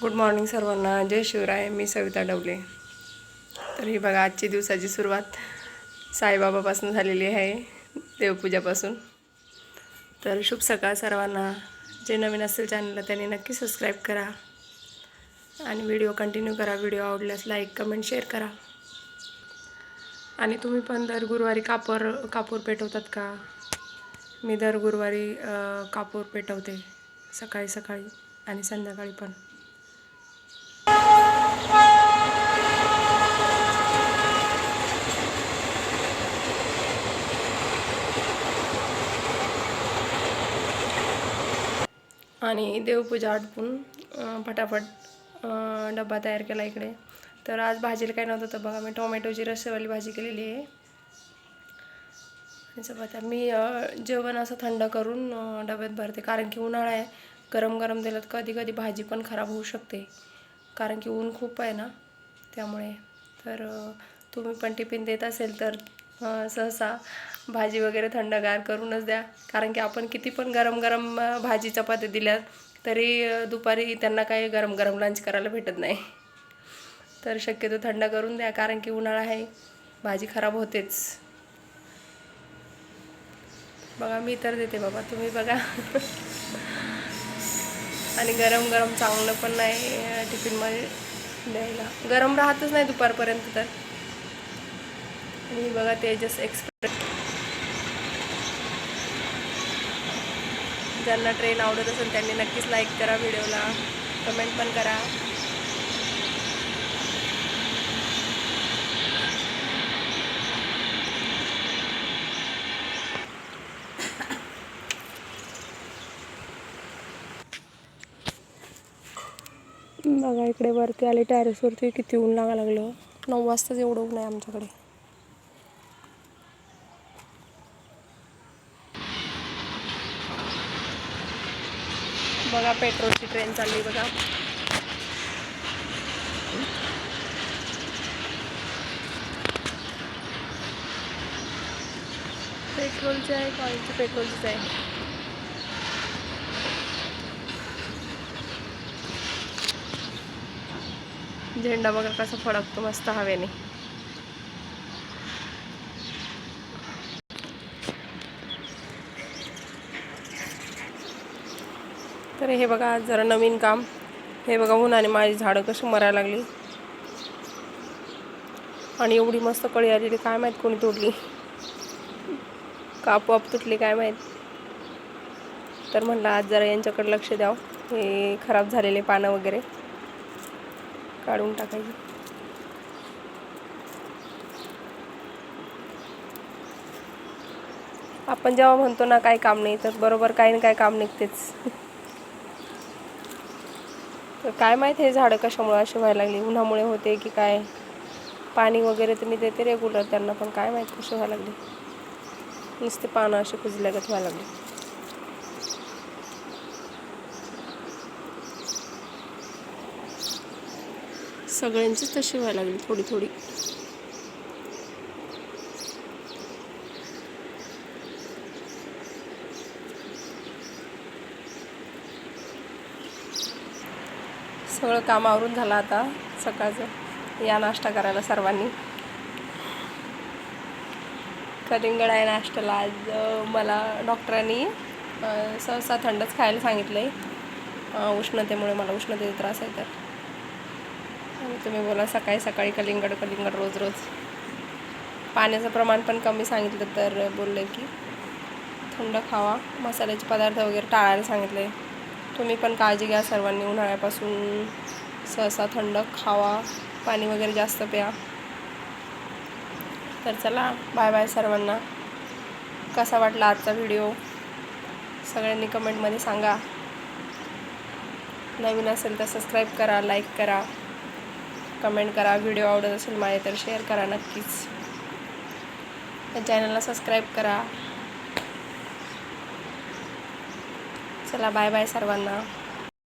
Good morning सर्वांना. जय शिवराय. मी सविता डवले. तर ही बघा आजची दिवसाची सुरुवात साईबाबापासून झालेली आहे देवपूजापासून. तर शुभ सकाळ सर्वांना. जे नवीन असेल चॅनलला त्यांनी नक्की सबस्क्राईब करा. आणि व्हिडिओ कंटिन्यू करा. व्हिडिओ आवडल्यास लाईक कमेंट शेअर करा. आणि तुम्ही पण दर गुरुवारी कापूर कापूर पेटवतात का? मी दर गुरुवारी कापूर पेटवते. सकाळी सकाळी आणि संध्याकाळी पण. आणि देवपूजा आटपून फटाफट डबा डब्बा तयार केला इकडे. तर आज भाजीला काय नव्हतं तर बघा मी टोमॅटोची रस्सेवाली भाजी केलेली आहे. आणि चपात्या मी जेवण असं थंड करून डब्यात भरते. कारण की उन्हाळा आहे गरम गरम दिलं तर कधी कधी भाजी पण खराब होऊ शकते. कारण की ऊन खूप आहे ना त्यामुळे. तर तुम्ही पण टिफिन देत असेल तर सहसा भाजी वगैरे थंडगार करूनच द्या. कारण की आपण किती पण गरम गरम भाजी चपाती दिल्या तरी दुपारी त्यांना काही गरम गरम लंच करायला भेटत नाही. तर शक्यतो थंड करून द्या कारण की उन्हाळा आहे भाजी खराब होतेच. बघा मी तर देते बाबा तुम्ही बघा. आणि गरम गरम चांगलं पण नाही टिफिनमध्ये द्यायला. गरम राहतच नाही दुपारपर्यंत तर. आणि बघा तेजस एक्सप्रेस ज्यांना ट्रेन आवडत असेल त्यांनी नक्कीच लाईक करा व्हिडिओला कमेंट पण करा. बघा इकडे वरती आले टॅरेसवरती किती ऊन लागा लागलं. नऊ वाजताच एवढं ऊन आहे आमच्याकडे. बघा पेट्रोलची ट्रेन चालली बघा. पेट्रोलची आहे कॉईलची पेट्रोलचीच आहे. झेंडा बघा कसा फडकतो मस्त हवेने. तर हे बघा आज जरा नवीन काम. हे बघा उन्हाने माझी झाडं कशी मरायला लागली. आणि एवढी मस्त कळी आलेली काय माहीत कोणी तोडली. का आपोआप तुटली काय माहीत. तर म्हणलं आज जरा यांच्याकडे लक्ष द्यावं. हे खराब झालेले पानं वगैरे काढून टाकायची. आपण जेव्हा म्हणतो ना काय काम नाही तर बरोबर काही ना काय काम निघतेच. तर काय माहीत हे झाडं कशामुळे असे व्हायला लागली? उन्हामुळे होते की काय? पाणी वगैरे तर मी देते रेग्युलर त्यांना पण काय माहीत कसे व्हायला लागले? नुसते पानं असे कुजल्यागत व्हायला लागले. सगळ्यांचीच तशी व्हायला लागली थोडी थोडी. सगळं काम आवरून झालं आता सकाळचं. या नाश्ता करायला सर्वांनी. कलिंगड आहे नाश्त्याला. आज मला डॉक्टरांनी सहसा थंडच खायला सांगितलं आहे उष्णतेमुळे मला उष्णतेचा त्रास आहे तर. आणि तुम्ही बोला सकाळी सकाळी कलिंगड कलिंगड रोज रोज. पाण्याचं प्रमाण पण कमी सांगितलं तर बोलले की थंड खावा. मसाल्याचे पदार्थ वगैरे टाळायला सांगितले तुम्ही पण काळजी घ्या सर्वांनी उन्हाळ्यापासून सहसा थंड खावा पाणी वगैरे जास्त प्या. तर चला बाय बाय सर्वांना. कसा वाटला आजचा व्हिडिओ सगळ्यांनी कमेंटमध्ये सांगा. नवीन असेल तर सबस्क्राईब करा लाईक करा. कमेंट करा व्हिडिओ आवडत असेल माझे तर शेअर करा नक्कीच. चॅनलला सबस्क्राईब करा. चला बाय बाय सर्वांना.